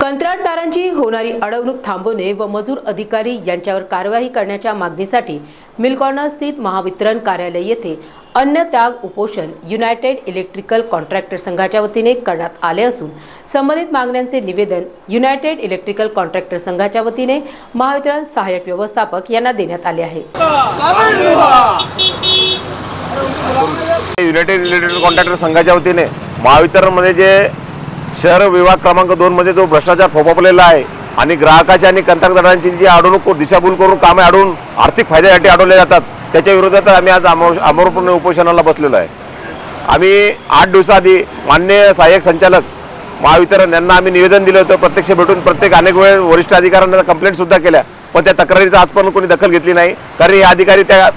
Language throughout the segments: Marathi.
कंत्राटदारांची होणारी अडवणूक थांबवणे व मजूर अधिकारी यांच्यावर कारवाई करण्याच्या मागणीसाठी मिलकॉर्नर स्थित महावितरण कार्यालय येथे अन्न त्याग उपोषण युनायटेड इलेक्ट्रिकल कॉन्ट्रॅक्टर संघाच्या वतीने करण्यात आले असून संबंधित मागण्यांचे निवेदन युनायटेड इलेक्ट्रिकल कॉन्ट्रॅक्टर संघाच्या वतीने महावितरण सहाय्यक व्यवस्थापक यांना देण्यात आले आहे. युनायटेड इलेक्ट्रिकल कॉन्ट्रॅक्टर संघाच्या वतीने महावितरणमध्ये जे शहर विभाग क्रमांक दोन मध्ये जो भ्रष्टाचार फोपापलेला आहे आणि ग्राहकाची आणि कंत्राटदारांची जी अडवणूक दिशाभूल करून कामे अडवून आर्थिक फायद्यासाठी अडवले जातात त्याच्या विरोधात आम्ही आज आमोर आमोरपूर्ण उपोषणाला बसलेलो आहे. आम्ही आठ दिवसाआधी मान्य सहाय्यक संचालक महावितरण यांना आम्ही निवेदन दिलं होतं. प्रत्यक्ष भेटून प्रत्येक अनेक वेळ वरिष्ठ अधिकाऱ्यांना कंप्लेंट सुद्धा केल्या पण त्या तक्रारीचा आजपर्यंत कोणी दखल घेतली नाही. कारण हे अधिकारी त्या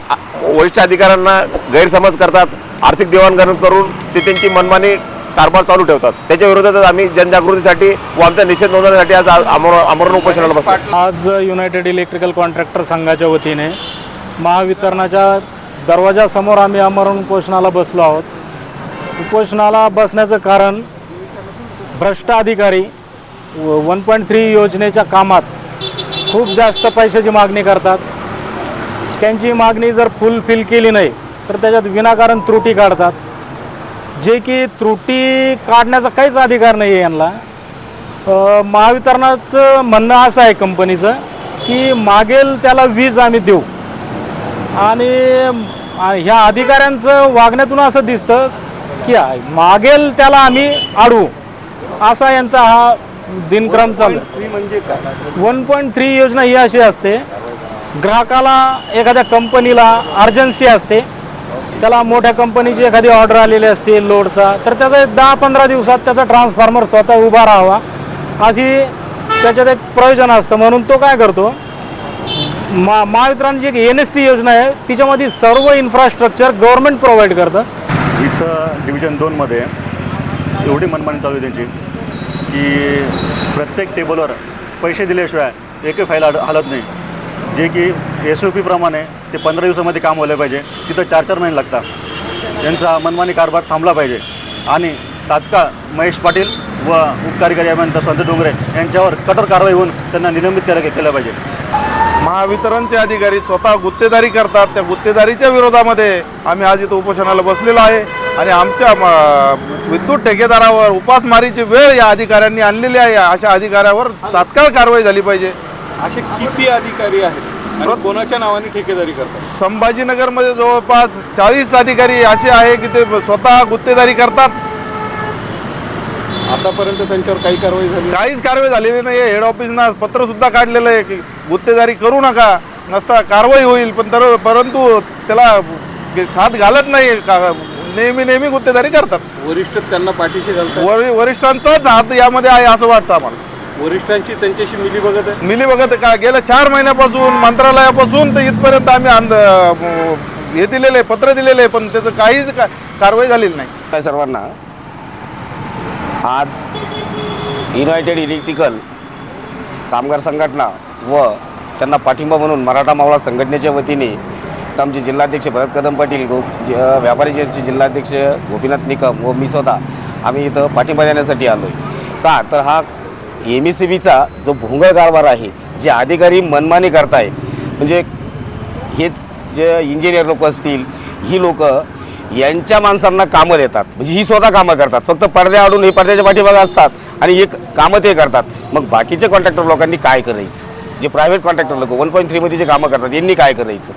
वरिष्ठ अधिकाऱ्यांना गैरसमज करतात आर्थिक देवाणघेवाण करून ते त्यांची मनमानी कारभार चालू ठेवतात. त्याच्या विरोधात आम्ही जनजागृतीसाठी व आमचा निषेध नोंदवण्यासाठी आज आमरण उपोषणाला बसतो आज युनायटेड इलेक्ट्रिकल कॉन्ट्रॅक्टर संघाच्या वतीने महावितरणाच्या दरवाजासमोर आम्ही आमरण उपोषणाला बसलो आहोत. उपोषणाला बसण्याचं कारण भ्रष्ट अधिकारी वन पॉईंट थ्री योजनेच्या कामात खूप जास्त पैशाची मागणी करतात. त्यांची मागणी जर फुलफिल केली नाही तर त्याच्यात विनाकारण त्रुटी काढतात. जे की त्रुटी काढण्याचा काहीच अधिकार नाही आहे यांना महावितरणाचं म्हणणं असं आहे कंपनीचं की मागेल त्याला वीज आम्ही देऊ. आणि ह्या अधिकाऱ्यांचं वागण्यातून असं दिसतं की मागेल त्याला आम्ही अडवू. असा यांचा हा दिनक्रम चालू म्हणजे वन पॉईंट थ्री योजना ही अशी असते. ग्राहकाला एखाद्या कंपनीला अर्जन्सी असते. त्याला मोठ्या कंपनीची एखादी ऑर्डर आलेली असते लोडचा तर त्याचा एक दहा पंधरा दिवसात त्याचा ट्रान्सफॉर्मर स्वतः उभा राहावा. अशी त्याच्यात एक प्रयोजन असतं. म्हणून तो काय करतो मा महावितरणची एक एन एस सी योजना आहे. तिच्यामध्ये सर्व इन्फ्रास्ट्रक्चर गव्हर्नमेंट प्रोव्हाइड करतं. इथं डिव्हिजन दोनमध्ये एवढी मनमानी चालू आहे त्यांची की प्रत्येक टेबलवर पैसे दिल्याशिवाय एकही फाईल हलत नाही. जे की एस ओ पीप्रमाणे ते पंधरा दिवसामध्ये काम व्हायला पाहिजे. तिथं चार चार महिने लागतात. यांचा मनमानी कारभार थांबला पाहिजे. आणि तात्काळ महेश पाटील व उपकार्यकारी अभियंता संत डोंगरे यांच्यावर कठोर कारवाई होऊन त्यांना निलंबित केलं केलं पाहिजे. महावितरणचे अधिकारी स्वतः गुत्तेदारी करतात. त्या गुत्तेदारीच्या विरोधामध्ये आम्ही आज इथं उपोषणाला बसलेलो आहे. आणि आमच्या विद्युत ठेकेदारावर उपासमारीची वेळ या अधिकाऱ्यांनी आणलेली आहे. अशा अधिकाऱ्यावर तात्काळ कारवाई झाली पाहिजे. असे किती अधिकारी आहेत? आणि कोणाच्या नावाने ठेकेदारी करतात? संभाजीनगरमध्ये जवळपास चाळीस अधिकारी असे आहे की ते स्वतः गुत्तेदारी करतात. आतापर्यंत त्यांच्यावर काही कारवाई झाली. काहीच कारवाई झालेली नाही हेड ऑफिसना पत्र सुद्धा काढलेलं आहे की गुत्तेदारी करू नका नसता कारवाई होईल पण तर परंतु त्याला साथ घालत नाही. का- नेहमी नेहमी गुत्तेदारी करतात. वरिष्ठ त्यांना पाठीशी घालतात. वर वरिष्ठांचाच हात यामध्ये आहे असं वाटतं आम्हाला. वरिष्ठांची त्यांच्याशी मिली बघत आहे. मिली बघत का? गेल्या चार महिन्यापासून मंत्रालयापासून तर इथपर्यंत आम्ही आंद हे दिलेले आहे, पत्र दिलेले आहे, पण त्याचं काहीच का- कारवाई झालेली नाही. आहे सर्वांना? आज युनायटेड इलेक्ट्रिकल कामगार संघटना व त्यांना पाठिंबा म्हणून मराठा मावळा संघटनेच्या वतीने तर आमचे जिल्हाध्यक्ष भरत कदम पाटील गो ज- व्यापारी चर्चचे जिल्हाध्यक्ष गोपीनाथ निकम व मी स्वतः आम्ही इथं पाठिंबा देण्यासाठी आलो आहे का? तर हा एम एस सी बीचा जो भोंगळ कारभार आहे जे अधिकारी मनमानी करताय म्हणजे हेच जे इंजिनियर लोक असतील ही लोक यांच्या माणसांना कामं देतात. म्हणजे ही स्वतः कामं करतात. फक्त पडद्या आडून हे पडद्याच्या पाठीमागे असतात आणि एक कामं ते करतात. मग बाकीचे कॉन्ट्रॅक्टर लोकांनी काय करायचं? जे प्रायव्हेट कॉन्ट्रॅक्टर लोक वन पॉईंट थ्रीमध्ये जे कामं करतात यांनी काय करायचं?